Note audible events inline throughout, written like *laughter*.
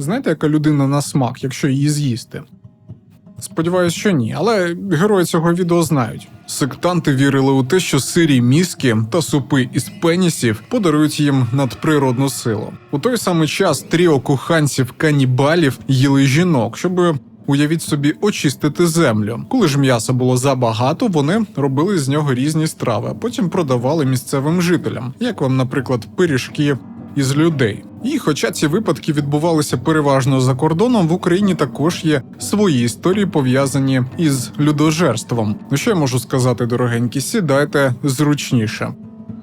Знаєте, яка людина на смак, якщо її з'їсти? Сподіваюсь, що ні, але герої цього відео знають. Сектанти вірили у те, що сирі мізки та супи із пенісів подарують їм надприродну силу. У той самий час тріо коханців канібалів їли жінок, щоб уявіть собі очистити землю. Коли ж м'яса було забагато, вони робили з нього різні страви, а потім продавали місцевим жителям, як вам, наприклад, пиріжки із людей. І хоча ці випадки відбувалися переважно за кордоном, в Україні також є свої історії пов'язані із людожерством. Ну що я можу сказати, дорогенькі, сідайте зручніше,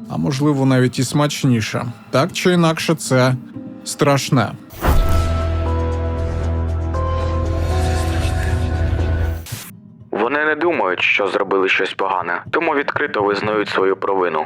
а можливо навіть і смачніше. Так чи інакше, це страшне. Вони не думають, що зробили щось погане, тому відкрито визнають свою провину.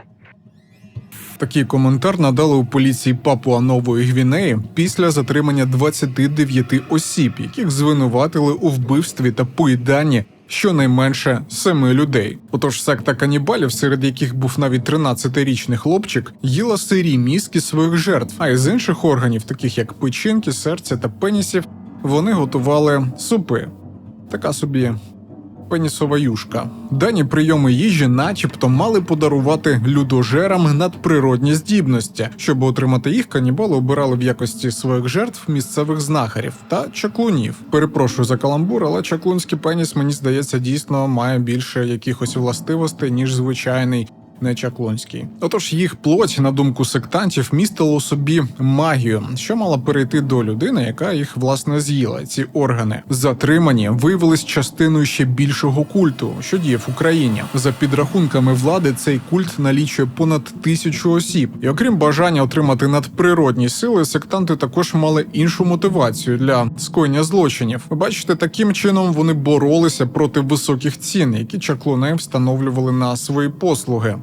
Такий коментар надали у поліції Папуа Нової Гвінеї після затримання 29 осіб, яких звинуватили у вбивстві та поїданні щонайменше семи людей. Отож, секта канібалів, серед яких був навіть 13-річний хлопчик, їла сирі мізки своїх жертв. А із інших органів, таких як печінки, серця та пенісів, вони готували супи. Така собі пенісова юшка. Дані прийоми їжі, начебто, мали подарувати людожерам надприродні здібності. Щоб отримати їх, канібали обирали в якості своїх жертв місцевих знахарів та чаклунів. Перепрошую за каламбур, але чаклунський пеніс, мені здається, дійсно має більше якихось властивостей, ніж звичайний. Не чаклунський. Отож, їх плоть, на думку сектантів, містила у собі магію, що мала перейти до людини, яка їх власне з'їла. Ці органи затримані виявились частиною ще більшого культу, що діє в Україні. За підрахунками влади, цей культ налічує понад тисячу осіб. І окрім бажання отримати надприродні сили, сектанти також мали іншу мотивацію для скоєння злочинів. Ви бачите, таким чином вони боролися проти високих цін, які чаклуни встановлювали на свої послуги.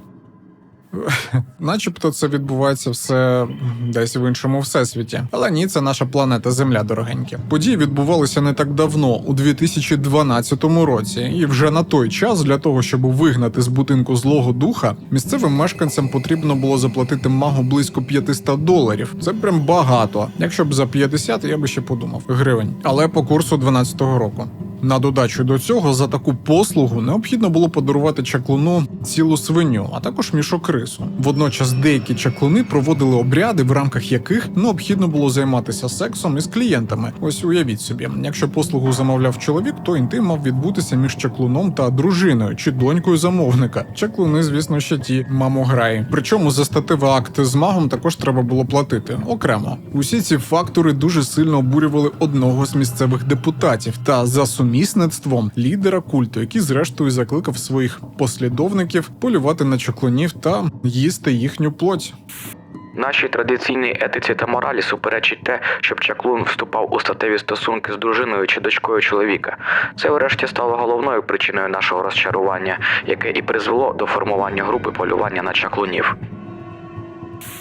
*laughs* Начебто це відбувається все десь в іншому всесвіті. Але ні, це наша планета Земля, дорогенькі. Події відбувалися не так давно, у 2012 році, і вже на той час для того, щоб вигнати з будинку злого духа, місцевим мешканцям потрібно було заплатити магу близько 500 доларів. Це прям багато. Якщо б за 50, я би ще подумав гривень, але по курсу 12-го року. На додачу до цього за таку послугу необхідно було подарувати чаклуну цілу свиню, а також мішок рису. Водночас деякі чаклуни проводили обряди, в рамках яких необхідно було займатися сексом із клієнтами. Ось уявіть собі, якщо послугу замовляв чоловік, то інтим мав відбутися між чаклуном та дружиною чи донькою замовника. Чаклуни, звісно, ще ті мамограї. Причому за статевий акт з магом також треба було платити окремо. Усі ці фактори дуже сильно обурювали одного з місцевих депутатів та за сумісництвом лідера культу, який зрештою закликав своїх послідовників полювати на чаклунів та їсти їхню плоть. Нашій традиційній етиці та моралі суперечить те, щоб чаклун вступав у статеві стосунки з дружиною чи дочкою чоловіка. Це врешті стало головною причиною нашого розчарування, яке і призвело до формування групи полювання на чаклунів.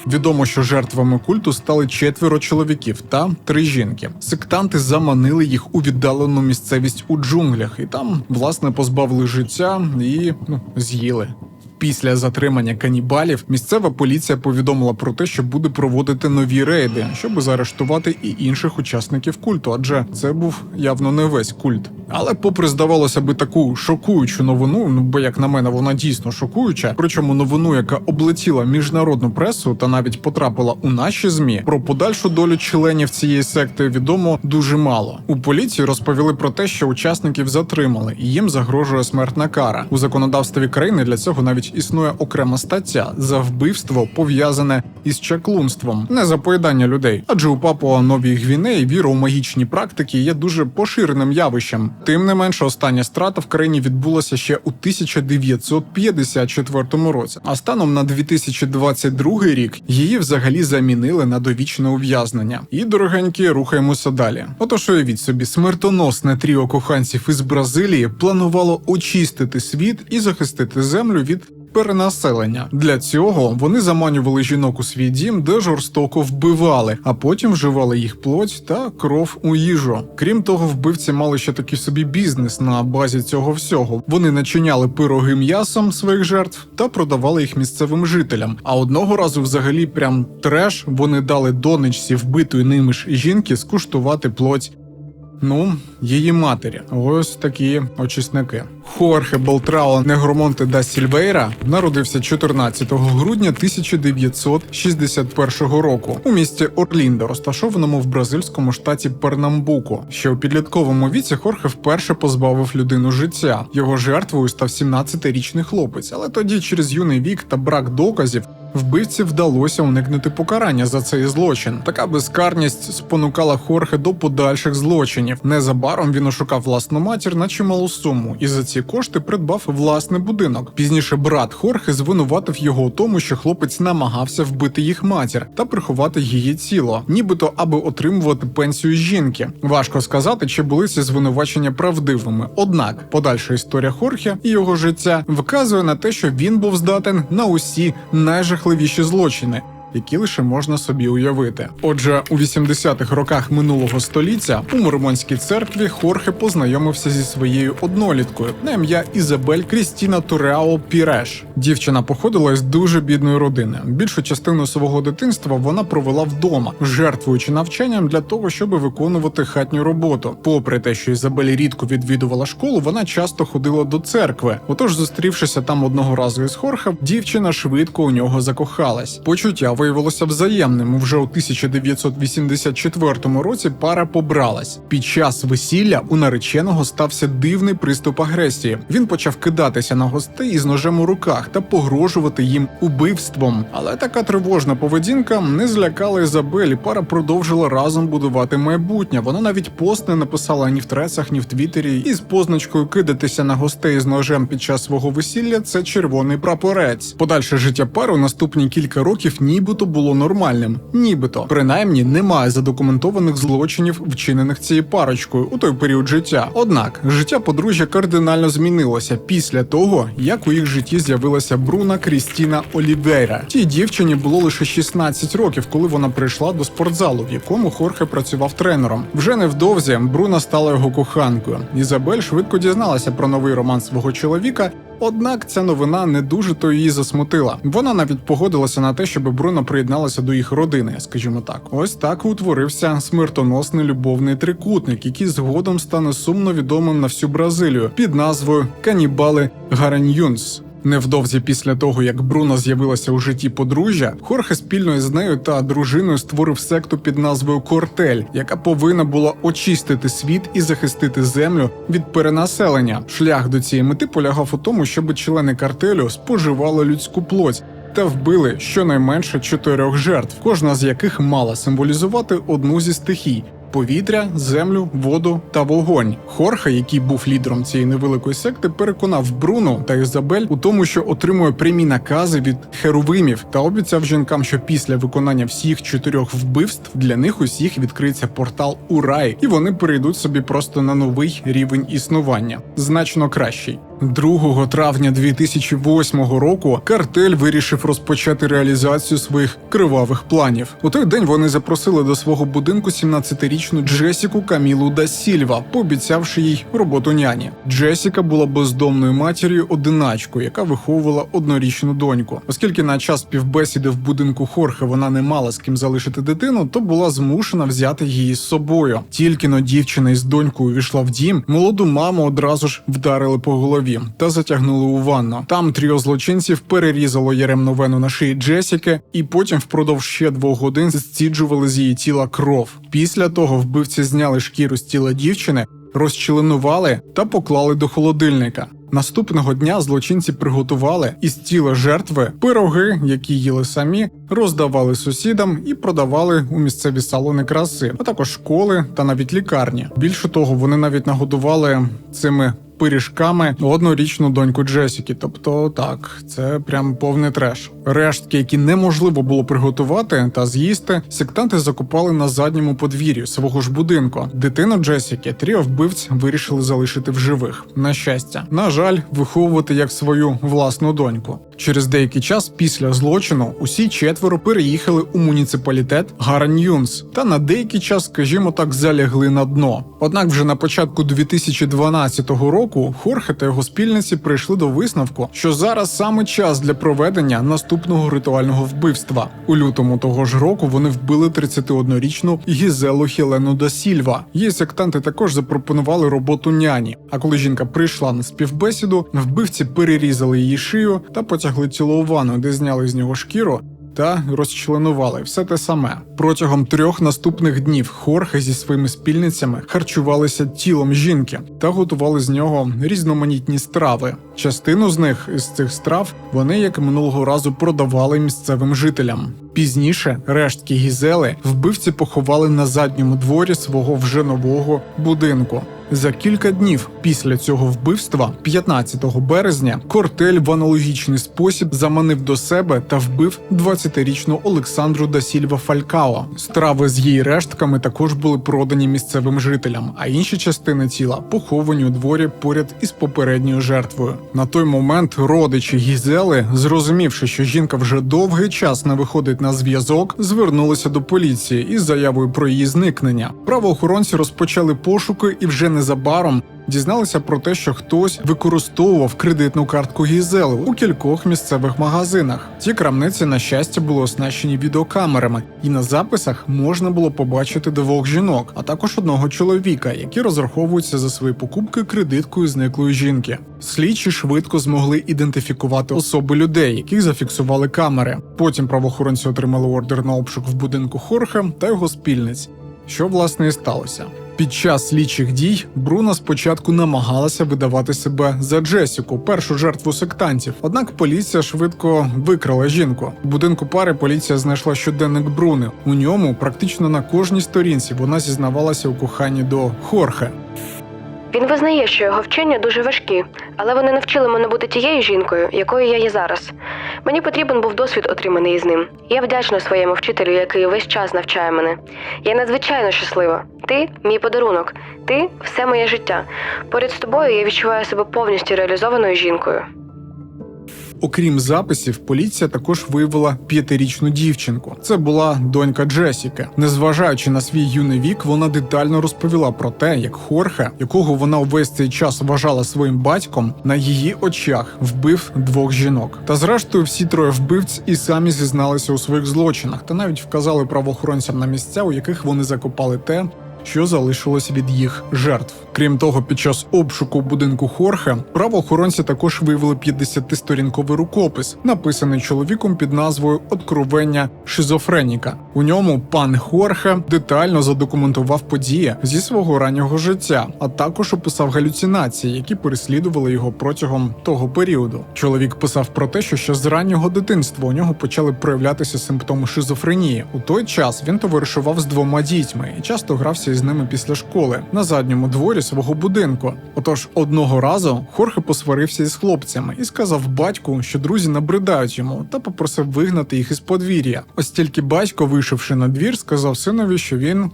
Відомо, що жертвами культу стали четверо чоловіків та три жінки. Сектанти заманили їх у віддалену місцевість у джунглях, і там, власне, позбавили життя і ну, з'їли. Після затримання канібалів місцева поліція повідомила про те, що буде проводити нові рейди, щоб заарештувати і інших учасників культу, адже це був явно не весь культ. Але, попри здавалося би таку шокуючу новину, ну бо як на мене, вона дійсно шокуюча. Причому новину, яка облетіла міжнародну пресу та навіть потрапила у наші змі, про подальшу долю членів цієї секти відомо дуже мало. У поліції розповіли про те, що учасників затримали, і їм загрожує смертна кара. У законодавстві країни для цього навіть існує окрема стаття за вбивство пов'язане із чаклунством, не за поїдання людей. Адже у Папуа Новій Гвінеї віра у магічні практики є дуже поширеним явищем. Тим не менше, остання страта в країні відбулася ще у 1954 році. А станом на 2022 рік її взагалі замінили на довічне ув'язнення. І дорогенькі, рухаємося далі. Отож, уявіть собі, смертоносне тріо коханців із Бразилії планувало очистити світ і захистити землю від перенаселення. Для цього вони заманювали жінок у свій дім, де жорстоко вбивали, а потім вживали їх плоть та кров у їжу. Крім того, вбивці мали ще такий собі бізнес на базі цього всього. Вони начиняли пироги м'ясом своїх жертв та продавали їх місцевим жителям. А одного разу, взагалі, прям треш, вони дали донечці вбитої ними ж жінки скуштувати плоть Ну, її матері. Ось такі очисники. Хорхе Белтрао Негромонте да Сільвейра народився 14 грудня 1961 року у місті Орліндо, розташованому в бразильському штаті Пернамбуко. Ще у підлітковому віці Хорхе вперше позбавив людину життя. Його жертвою став 17-річний хлопець, але тоді, через юний вік та брак доказів, Вбивці вдалося уникнути покарання за цей злочин. Така безкарність спонукала Хорхе до подальших злочинів. Незабаром він ошукав власну матір на чималу суму і за ці кошти придбав власний будинок. Пізніше брат Хорхе звинуватив його у тому, що хлопець намагався вбити їх матір та приховати її тіло, нібито аби отримувати пенсію жінки. Важко сказати, чи були ці звинувачення правдивими. Однак подальша історія Хорхе і його життя вказує на те, що він був здатен на усі найжахливіші злочини. Які лише можна собі уявити. Отже, у 80-х роках минулого століття у Мормонській церкві Хорхе познайомився зі своєю одноліткою на ім'я Ізабель Крістіна Туреао Піреш. Дівчина походила з дуже бідної родини. Більшу частину свого дитинства вона провела вдома, жертвуючи навчанням для того, щоб виконувати хатню роботу. Попри те, що Ізабель рідко відвідувала школу, вона часто ходила до церкви. Отож, зустрівшися там одного разу із Хорхе, дівчина швидко у нього закохалась. Почуття виявилося взаємним. Вже у 1984 році пара побралась. Під час весілля у нареченого стався дивний приступ агресії. Він почав кидатися на гостей із ножем у руках та погрожувати їм убивством. Але така тривожна поведінка не злякала Ізабель. і Пара продовжила разом будувати майбутнє. Вона навіть пост не написала ні в тресах, ні в Твіттері. Із позначкою кидатися на гостей з ножем під час свого весілля це червоний прапорець. Подальше життя пари у наступні кілька років нібито було нормальним. Нібито принаймні немає задокументованих злочинів, вчинених цією парочкою у той період життя. Однак життя подружжя кардинально змінилося після того, як у їх житті з'явилася Бруна Крістіна Олівейра. Тій дівчині було лише 16 років, коли вона прийшла до спортзалу, в якому Хорхе працював тренером. Вже невдовзі Бруна стала його коханкою. Ізабель швидко дізналася про новий роман свого чоловіка. Однак ця новина не дуже то її засмутила. Вона навіть погодилася на те, щоб Бруно приєдналася до їх родини, скажімо так. Ось так утворився смертоносний любовний трикутник, який згодом стане сумно відомим на всю Бразилію під назвою Канібали Гараньюнс. Невдовзі після того, як Бруно з'явилася у житті подружжя, Хорхе спільно із нею та дружиною створив секту під назвою Кортель, яка повинна була очистити світ і захистити землю від перенаселення. Шлях до цієї мети полягав у тому, щоб члени картелю споживали людську плоть. Та вбили щонайменше чотирьох жертв, кожна з яких мала символізувати одну зі стихій повітря, землю, воду та вогонь. Хорха, який був лідером цієї невеликої секти, переконав Бруно та Ізабель у тому, що отримує прямі накази від херовимів, та обіцяв жінкам, що після виконання всіх чотирьох вбивств для них усіх відкриється портал у рай, і вони перейдуть собі просто на новий рівень існування, значно кращий. 2 травня 2008 року картель вирішив розпочати реалізацію своїх кривавих планів. У той день вони запросили до свого будинку 17-річну Джесіку Камілу да Сільва, пообіцявши їй роботу няні. Джесіка була бездомною матір'ю одиначкою, яка виховувала однорічну доньку. Оскільки на час співбесіди в будинку Хорхе вона не мала з ким залишити дитину, то була змушена взяти її з собою. Тільки но дівчина із донькою увійшла в дім, молоду маму одразу ж вдарили по голові та затягнули у ванну. Там тріо злочинців перерізало яремну вену на шиї Джесіки, і потім впродовж ще двох годин зціджували з її тіла кров. Після того вбивці зняли шкіру з тіла дівчини, розчленували та поклали до холодильника. Наступного дня злочинці приготували із тіла жертви пироги, які їли самі, роздавали сусідам і продавали у місцеві салони краси, а також школи та навіть лікарні. Більше того, вони навіть нагодували цими пиріжками однорічну доньку Джесіки. Тобто, так, це прям повний треш. Рештки, які неможливо було приготувати та з'їсти, сектанти закопали на задньому подвір'ї свого ж будинку. Дитину Джесіки тріо вбивць вирішили залишити в живих. На щастя, на жаль, виховувати як свою власну доньку. Через деякий час після злочину усі четверо переїхали у муніципалітет Гараньюнс та на деякий час, скажімо так, залягли на дно. Однак, вже на початку 2012 року Хорхе та його спільниці прийшли до висновку, що зараз саме час для проведення наступного ритуального вбивства. У лютому того ж року вони вбили 31-річну Гізелу Хілену да Сільва. Її сектанти також запропонували роботу няні. А коли жінка прийшла на співбесіду, вбивці перерізали її шию та потягли тіло у ванну, де зняли з нього шкіру. Та розчленували все те саме протягом трьох наступних днів. Хорхе зі своїми спільницями харчувалися тілом жінки та готували з нього різноманітні страви. Частину з них із цих страв вони, як минулого разу, продавали місцевим жителям. Пізніше рештки гізели вбивці поховали на задньому дворі свого вже нового будинку. За кілька днів після цього вбивства, 15 березня, кортель в аналогічний спосіб заманив до себе та вбив 20-річну Олександру да Сільва Фалькао. Страви з її рештками також були продані місцевим жителям, а інші частини тіла поховані у дворі поряд із попередньою жертвою. На той момент родичі Гізели, зрозумівши, що жінка вже довгий час не виходить на зв'язок, звернулися до поліції із заявою про її зникнення. Правоохоронці розпочали пошуки і вже незабаром дізналися про те, що хтось використовував кредитну картку Гізели у кількох місцевих магазинах. Ці крамниці, на щастя, були оснащені відеокамерами, і на записах можна було побачити двох жінок, а також одного чоловіка, які розраховуються за свої покупки кредиткою зниклої жінки. Слідчі швидко змогли ідентифікувати особи людей, яких зафіксували камери. Потім правоохоронці отримали ордер на обшук в будинку Хорхе та його спільниць. Що власне і сталося? Під час слідчих дій Бруна спочатку намагалася видавати себе за Джесіку, першу жертву сектантів. Однак поліція швидко викрала жінку. В будинку пари поліція знайшла щоденник Бруни. У ньому практично на кожній сторінці вона зізнавалася у коханні до Хорхе. Він визнає, що його вчення дуже важкі, але вони навчили мене бути тією жінкою, якою я є зараз. Мені потрібен був досвід, отриманий із ним. Я вдячна своєму вчителю, який весь час навчає мене. Я надзвичайно щаслива. Ти мій подарунок, ти все моє життя. Поряд з тобою я відчуваю себе повністю реалізованою жінкою. Окрім записів, поліція також виявила п'ятирічну дівчинку. Це була донька Джесіки. Незважаючи на свій юний вік, вона детально розповіла про те, як Хорхе, якого вона увесь цей час вважала своїм батьком, на її очах вбив двох жінок. Та зрештою, всі троє вбивць і самі зізналися у своїх злочинах, та навіть вказали правоохоронцям на місця, у яких вони закопали те, що залишилось від їх жертв. Крім того, під час обшуку будинку Хорхе правоохоронці також виявили 50-сторінковий рукопис, написаний чоловіком під назвою Откровення шизофреніка. У ньому пан Хорхе детально задокументував події зі свого раннього життя, а також описав галюцинації, які переслідували його протягом того періоду. Чоловік писав про те, що ще з раннього дитинства у нього почали проявлятися симптоми шизофренії. У той час він товаришував з двома дітьми і часто грався із ними після школи на задньому дворі свого будинку. Отож, одного разу Хорхе посварився із хлопцями і сказав батьку, що друзі набридають йому, та попросив вигнати їх із подвір'я. Ось тільки батько, вийшовши на двір, сказав синові, що він.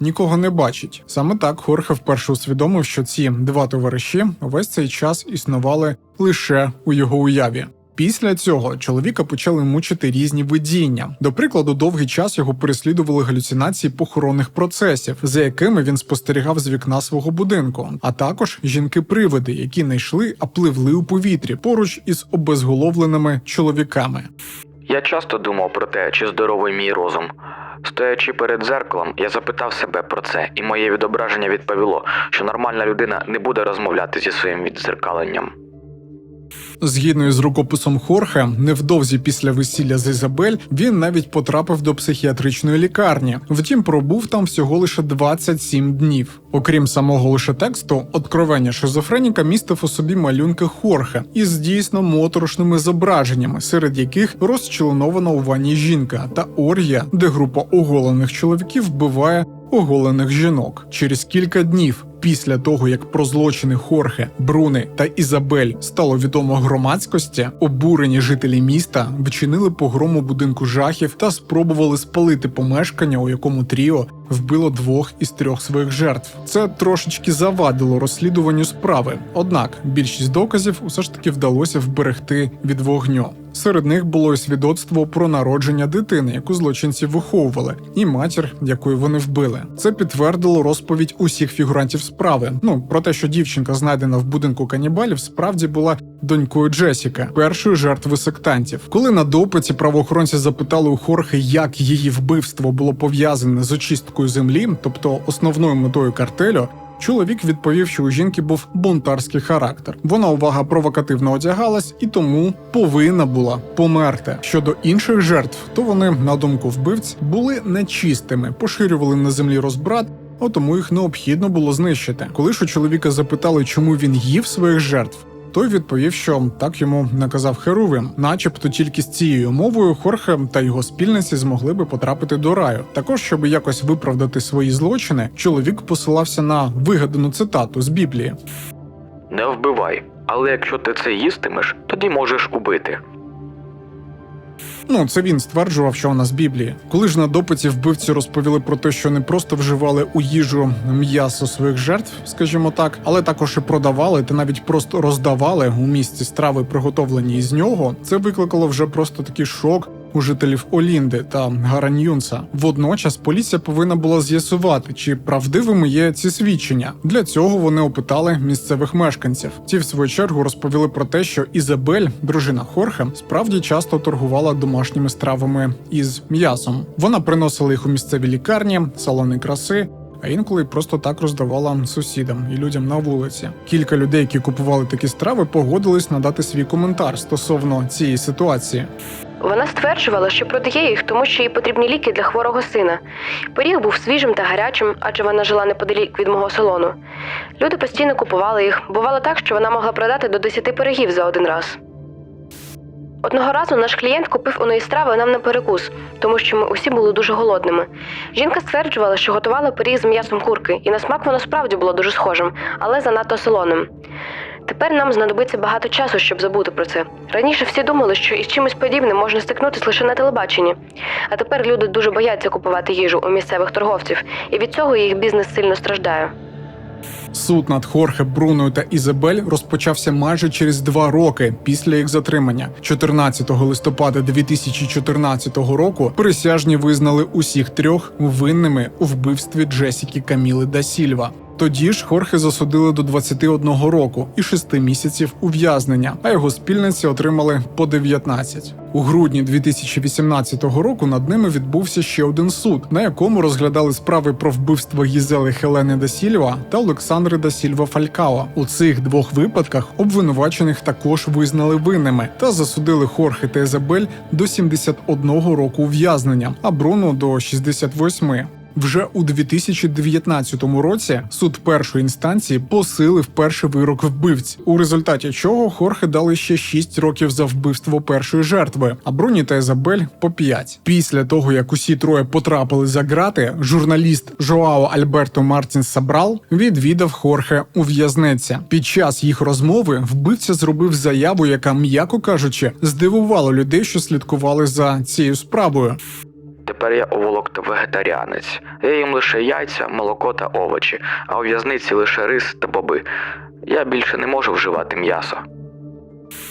Нікого не бачить. Саме так Хорхе вперше усвідомив, що ці два товариші весь цей час існували лише у його уяві. Після цього чоловіка почали мучити різні видіння. До прикладу, довгий час його переслідували галюцинації похоронних процесів, за якими він спостерігав з вікна свого будинку, а також жінки-привиди, які не йшли, а пливли у повітрі поруч із обезголовленими чоловіками. Я часто думав про те, чи здоровий мій розум. Стоячи перед дзеркалом, я запитав себе про це, і моє відображення відповіло, що нормальна людина не буде розмовляти зі своїм віддзеркаленням. Згідно із рукописом Хорхе, невдовзі після весілля з Ізабель він навіть потрапив до психіатричної лікарні. Втім, пробув там всього лише 27 днів. Окрім самого лише тексту, откровення шизофреніка містив у собі малюнки Хорхе із дійсно моторошними зображеннями, серед яких розчленована у ванні жінка та оргія, де група оголених чоловіків вбиває оголених жінок. Через кілька днів після того, як про злочини Хорхе, Бруни та Ізабель стало відомо громадськості, обурені жителі міста вчинили погрому будинку жахів та спробували спалити помешкання, у якому Тріо вбило двох із трьох своїх жертв. Це трошечки завадило розслідуванню справи. Однак більшість доказів усе ж таки вдалося вберегти від вогню. Серед них було і свідоцтво про народження дитини, яку злочинці виховували, і матір, якою вони вбили. Це підтвердило розповідь усіх фігурантів справи. Ну про те, що дівчинка, знайдена в будинку канібалів, справді була донькою Джесіка, першої жертви сектантів. Коли на допиті правоохоронці запитали у Хорхе, як її вбивство було пов'язане з очисткою землі, тобто основною метою картелю. Чоловік відповів, що у жінки був бунтарський характер. Вона увага провокативно одягалась і тому повинна була померти. Щодо інших жертв, то вони, на думку вбивць, були нечистими, поширювали на землі розбрат. а тому їх необхідно було знищити. Коли ж у чоловіка запитали, чому він їв своїх жертв, той відповів, що так йому наказав Херувим, начебто тільки з цією мовою Хорхе та його спільниці змогли би потрапити до раю. Також, щоб якось виправдати свої злочини, чоловік посилався на вигадану цитату з Біблії. Не вбивай, але якщо ти це їстимеш, тоді можеш убити. Ну, це він стверджував, що вона з Біблії. Коли ж на допиті вбивці розповіли про те, що не просто вживали у їжу м'ясо своїх жертв, скажімо так, але також і продавали та навіть просто роздавали у місці страви, приготовлені із нього, це викликало вже просто такий шок. У жителів Олінди та Гараньюнса водночас поліція повинна була з'ясувати, чи правдивими є ці свідчення. Для цього вони опитали місцевих мешканців. Ті, в свою чергу, розповіли про те, що Ізабель, дружина Хорхе, справді часто торгувала домашніми стравами із м'ясом. Вона приносила їх у місцеві лікарні, салони краси. А інколи просто так роздавала сусідам і людям на вулиці. Кілька людей, які купували такі страви, погодились надати свій коментар стосовно цієї ситуації. Вона стверджувала, що продає їх, тому що їй потрібні ліки для хворого сина. Пиріг був свіжим та гарячим, адже вона жила неподалік від мого салону. Люди постійно купували їх. Бувало так, що вона могла продати до 10 пирогів за один раз. Одного разу наш клієнт купив у неї страви нам на перекус, тому що ми усі були дуже голодними. Жінка стверджувала, що готувала пиріг з м'ясом курки, і на смак воно справді було дуже схожим, але занадто солоним. Тепер нам знадобиться багато часу, щоб забути про це. Раніше всі думали, що із чимось подібним можна стикнутися лише на телебаченні. А тепер люди дуже бояться купувати їжу у місцевих торговців, і від цього їх бізнес сильно страждає. Суд над Хорхе, Бруною та Ізабель розпочався майже через два роки після їх затримання. 14 листопада 2014 року присяжні визнали усіх трьох винними у вбивстві Джесіки Каміли да Сільва. Тоді ж Хорхе засудили до 21 року і 6 місяців ув'язнення, а його спільниці отримали по 19. У грудні 2018 року над ними відбувся ще один суд, на якому розглядали справи про вбивство Гізели Хелени да Сільва та Олександри да Сільва Фалькао. У цих двох випадках обвинувачених також визнали винними та засудили Хорхе та Ізабель до 71 року ув'язнення, а Бруно до 68. Вже у 2019 році суд першої інстанції посилив перший вирок вбивць, у результаті чого Хорхе дали ще 6 років за вбивство першої жертви, а Бруні та Ізабель по 5. Після того, як усі троє потрапили за грати, журналіст Жоао Альберто Мартінс Сабрал відвідав Хорхе у в'язниці. Під час їх розмови вбивця зробив заяву, яка, м'яко кажучи, здивувала людей, що слідкували за цією справою. Тепер я оволок та вегетаріанець. Я їм лише яйця, молоко та овочі, а у в'язниці лише рис та боби. Я більше не можу вживати м'ясо.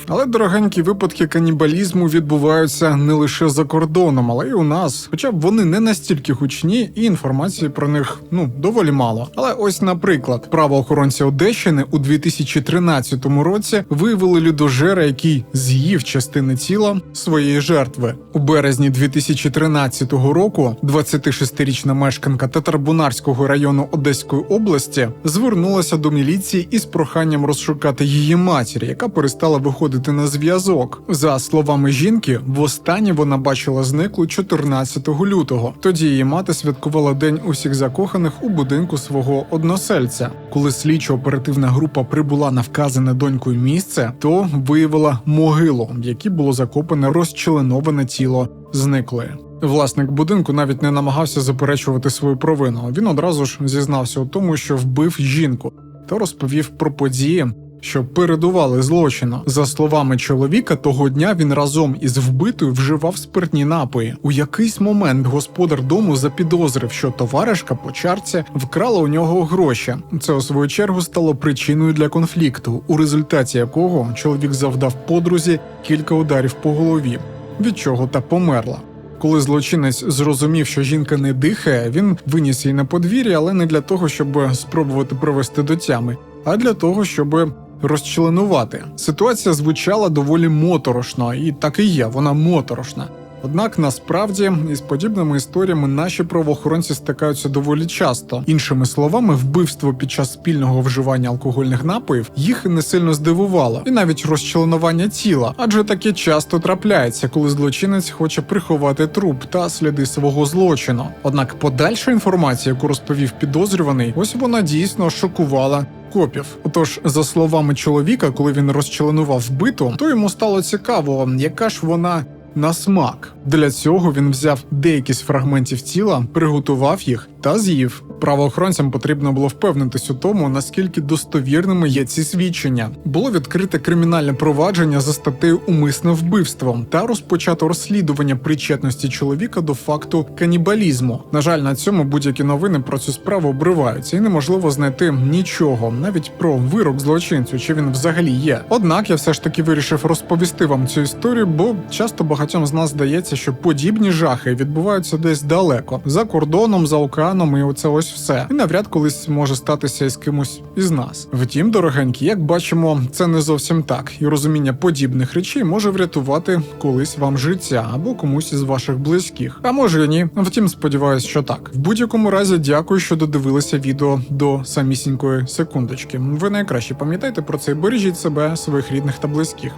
Але дорогенькі випадки канібалізму відбуваються не лише за кордоном, але й у нас. Хоча б вони не настільки гучні, і інформації про них ну доволі мало. Але ось, наприклад, правоохоронці Одещини у 2013 році виявили людожера, який з'їв частини тіла своєї жертви. У березні 2013 року 26-річна мешканка Татарбунарського району Одеської області звернулася до міліції із проханням розшукати її матір, яка перестала виходити на зв'язок. За словами жінки, востаннє вона бачила зниклу 14 лютого. Тоді її мати святкувала день усіх закоханих у будинку свого односельця. Коли слідчо-оперативна група прибула на вказане донькою місце, то виявила могилу, в якій було закопане розчленоване тіло зниклої. Власник будинку навіть не намагався заперечувати свою провину. Він одразу ж зізнався у тому, що вбив жінку, та розповів про події, що передували злочину. За словами чоловіка, того дня він разом із вбитою вживав спиртні напої. У якийсь момент господар дому запідозрив, що товаришка по чарці вкрала у нього гроші. Це у свою чергу стало причиною для конфлікту, у результаті якого чоловік завдав подрузі кілька ударів по голові, від чого та померла. Коли злочинець зрозумів, що жінка не дихає, він виніс її на подвір'я, але не для того, щоб спробувати привести до тями, а для того, щоб розчленувати. Ситуація звучала доволі моторошно, і так і є, вона моторошна. Однак насправді із подібними історіями наші правоохоронці стикаються доволі часто. Іншими словами, вбивство під час спільного вживання алкогольних напоїв їх не сильно здивувало, і навіть розчленування тіла, адже таке часто трапляється, коли злочинець хоче приховати труп та сліди свого злочину. Однак подальша інформація, яку розповів підозрюваний, ось вона дійсно шокувала. Копів, отож, за словами чоловіка, коли він розчленував вбиту, то йому стало цікаво, яка ж вона на смак. Для цього він взяв деякі з фрагментів тіла, приготував їх та з'їв. Правоохоронцям потрібно було впевнитись у тому, наскільки достовірними є ці свідчення. Було відкрите кримінальне провадження за статтею умисне вбивство та розпочато розслідування причетності чоловіка до факту канібалізму. На жаль, на цьому будь-які новини про цю справу обриваються, і неможливо знайти нічого, навіть про вирок злочинцю, чи він взагалі є. Однак я все ж таки вирішив розповісти вам цю історію, бо часто багатьом з нас здається, що подібні жахи відбуваються десь далеко, за кордоном, за океаном, і оце ось все. І навряд колись може статися із кимось із нас. Втім, дорогенькі, як бачимо, це не зовсім так, і розуміння подібних речей може врятувати колись вам життя або комусь із ваших близьких. А може і ні. Втім, сподіваюсь, що так. В будь-якому разі, дякую, що додивилися відео до самісінької секундочки. Ви найкраще пам'ятайте про це і бережіть себе, своїх рідних та близьких.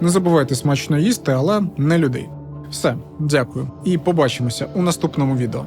Не забувайте смачно їсти, але не людей. Все, дякую, і побачимося у наступному відео.